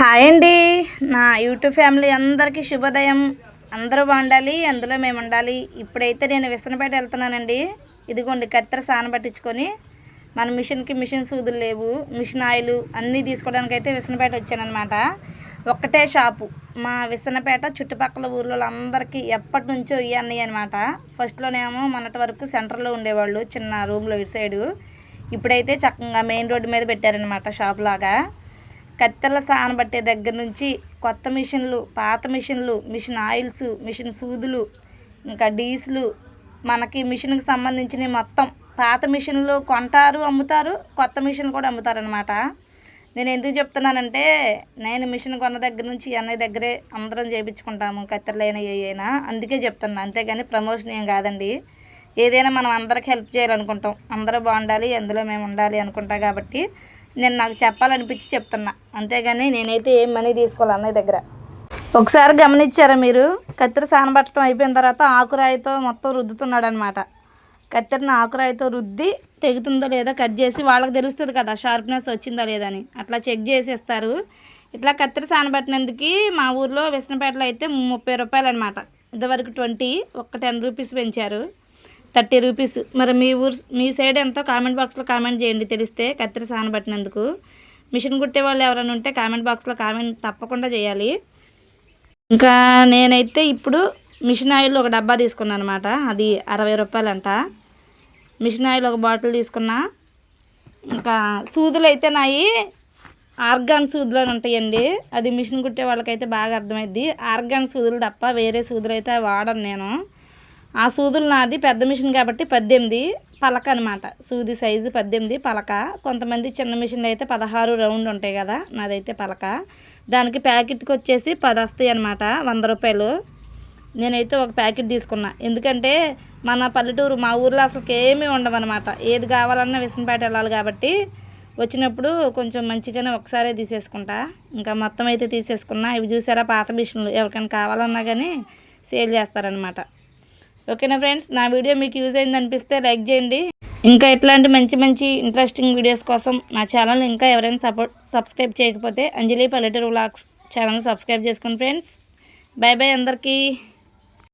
Hi అండి. నా YouTube family అందరికీ శుభోదయం. అందరూ బాగుండాలి అందులో మేము ఉండాలి. ఇప్పుడైతే నేను విసనపేట వెళ్తున్నానండి. ఇదిగోండి కత్తెర సాన పట్టించుకొని. మన మిషన్కి మిషన్ సూదులు లేవు. మిషన్ ఆయిల్ అన్నీ తీసుకోవడానికి అయితే విసనపేట వచ్చానమాట ఒక్కటే షాపు. మా విసనపేట చుట్టుపక్కల ఊర్లో అందరికీ ఎప్పటి నుంచో ఇవన్నీ అనమాట ఫస్ట్లోనేమో మొన్నటి వరకు సెంటర్లో ఉండేవాళ్ళు చిన్న రూమ్లో ఇటు సైడు. ఇప్పుడైతే చక్కగా మెయిన్ రోడ్డు మీద పెట్టారనమాట షాప్ లాగా. కత్తెల సానబట్టే దగ్గర నుంచి కొత్త మిషన్లు పాత మిషన్లు మిషన్ ఆయిల్స్ మిషన్ సూదులు ఇంకా డీజిల్ మనకి మిషన్కి సంబంధించినవి మొత్తం పాత మిషన్లు కొంటారు అమ్ముతారు కొత్త మిషన్ కూడా అమ్ముతారనమాట నేను ఎందుకు చెప్తున్నానంటే నేను మిషన్ కొన్న దగ్గర నుంచి అన్నయ్య దగ్గరే అందరం చేయించుకుంటాము కత్తెరలైనా ఏ అయినా. అందుకే చెప్తున్నా అంతేగాని ప్రమోషన్ ఏం కాదండి. ఏదైనా మనం అందరికి హెల్ప్ చేయాలనుకుంటాం అందరూ బాగుండాలి అందులో మేము ఉండాలి అనుకుంటా కాబట్టి నేను నాకు చెప్పాలనిపించి చెప్తున్నా. అంతేగాని నేనైతే ఏం మనీ తీసుకోవాలి అన్నయ్య దగ్గర. ఒకసారి గమనించారా మీరు? కత్తెర సానబట్టడం అయిపోయిన తర్వాత ఆకురాయితో మొత్తం రుద్దుతున్నాడు అనమాట ఆకురాయితో రుద్ది తెగుతుందో లేదో కట్ చేసి వాళ్ళకి తెలుస్తుంది కదా షార్ప్నెస్ వచ్చిందా లేదని. అట్లా చెక్ చేసేస్తారు. ఇట్లా కత్తెర సానబట్టినందుకు మా ఊర్లో విసనపేటలో అయితే ముప్పై రూపాయలు అనమాట ఇంతవరకు ట్వంటీ ఒక టెన్ రూపీస్ పెంచారు. Thirty rupees. మరి మీ ఊరు మీ సైడ్ ఎంతో కామెంట్ బాక్స్లో కామెంట్ చేయండి. తెలిస్తే కత్తిరి సానబట్టినందుకు మిషన్ కుట్టే వాళ్ళు ఎవరైనా ఉంటే కామెంట్ బాక్స్లో కామెంట్ తప్పకుండా చేయాలి. ఇంకా నేనైతే ఇప్పుడు మిషన్ ఆయిల్ ఒక డబ్బా తీసుకున్నాను అనమాట అది అరవై రూపాయలంట. మిషన్ ఆయిల్ ఒక బాటిల్ తీసుకున్నా. ఇంకా సూదులు అయితే నాయి ఆర్గాన్ సూదులు అని ఉంటాయండి. అది మిషన్ కుట్టే వాళ్ళకైతే బాగా అర్థమైద్ది. ఆర్గాన్ సూదులు తప్ప వేరే సూదులు అయితే వాడను నేను. ఆ సూదులు నాది పెద్ద మిషన్ కాబట్టి పద్దెనిమిది పలక అనమాట సూది సైజు పద్దెనిమిది పలక. కొంతమంది చిన్న మిషన్లు అయితే పదహారు రౌండ్ ఉంటాయి కదా నాదైతే పలక. దానికి ప్యాకెట్కి వచ్చేసి పది వస్తాయి అనమాట వంద రూపాయలు. నేనైతే ఒక ప్యాకెట్ తీసుకున్నా. ఎందుకంటే మన పల్లెటూరు మా ఊర్లో అసలు ఏమీ ఉండవన్నమాట. ఏది కావాలన్నా విసనపేట వెళ్ళాలి కాబట్టి వచ్చినప్పుడు కొంచెం మంచిగానే ఒకసారే తీసేసుకుంటా. ఇంకా మొత్తం అయితే తీసేసుకున్నా. ఇవి చూసారా పాత మిషన్లు. ఎవరికైనా కావాలన్నా కానీ సేల్ చేస్తారనమాట ఓకేనా ఫ్రెండ్స్? నా వీడియో మీకు యూజ్ అయింది అనిపిస్తే లైక్ చేయండి. ఇంకా ఇట్లాంటి మంచి మంచి ఇంట్రెస్టింగ్ వీడియోస్ కోసం నా ఛానల్ ఇంకా ఎవరైనా సపోర్ట్ సబ్స్క్రైబ్ చేయకపోతే అంజలి పల్లెటూరు వ్లాగ్స్ ఛానల్ సబ్స్క్రైబ్ చేసుకోండి ఫ్రెండ్స్. బాయ్ బాయ్ అందరికీ.